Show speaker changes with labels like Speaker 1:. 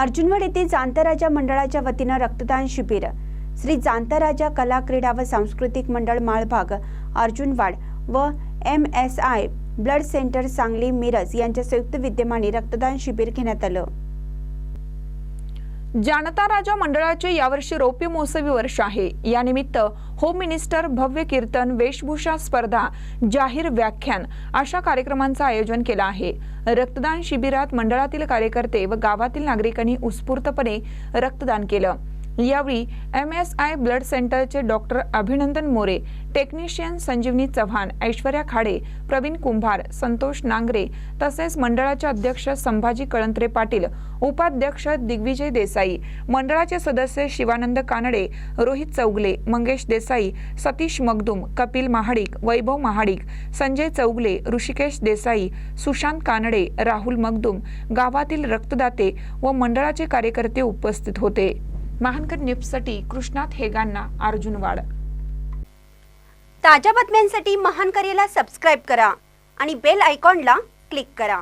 Speaker 1: अर्जुनवाड येथे जांतराजा मंडळाच्या वतीनं रक्तदान शिबिर. श्री जांतराजा कला क्रीडा व सांस्कृतिक मंडळ माळभाग अर्जुनवाड व M S I blood centre Sangli Miraj यांच्या संयुक्त विद्यमाने रक्तदान शिबिर घेण्यात आलं.
Speaker 2: जानता राजा मंडळाचे यावर्षी रौप्य महोत्सवी वर्ष आहे. यानिमित्त होम मिनिस्टर भव्य कीर्तन वेशभूषा स्पर्धा जाहीर व्याख्यान अशा कार्यक्रमांचं आयोजन केलं आहे. रक्तदान शिबिरात मंडळातील कार्यकर्ते व गावातील नागरिकांनी उत्स्फूर्तपणे रक्तदान केलं. यावेळी एम एस आय ब्लड सेंटरचे डॉक्टर अभिनंदन मोरे टेक्निशियन संजीवनी चव्हाण ऐश्वर्या खाडे प्रवीण कुंभार संतोष नांगरे तसेच मंडळाचे अध्यक्ष संभाजी कळंत्रे पाटील उपाध्यक्ष दिग्विजय देसाई मंडळाचे सदस्य शिवानंद कानडे रोहित चौगले मंगेश देसाई सतीश मगदुम कपिल महाडिक वैभव महाडिक संजय चौगले ऋषिकेश देसाई सुशांत कानडे राहुल मगदुम गावातील रक्तदाते व मंडळाचे कार्यकर्ते उपस्थित होते. महानकर न्यूजसाठी कृष्णात हेगांना अर्जुन वाड.
Speaker 1: ताज्या बातम्यांसाठी महान करेला सबस्क्राईब करा आणि बेल आयकॉनला क्लिक करा.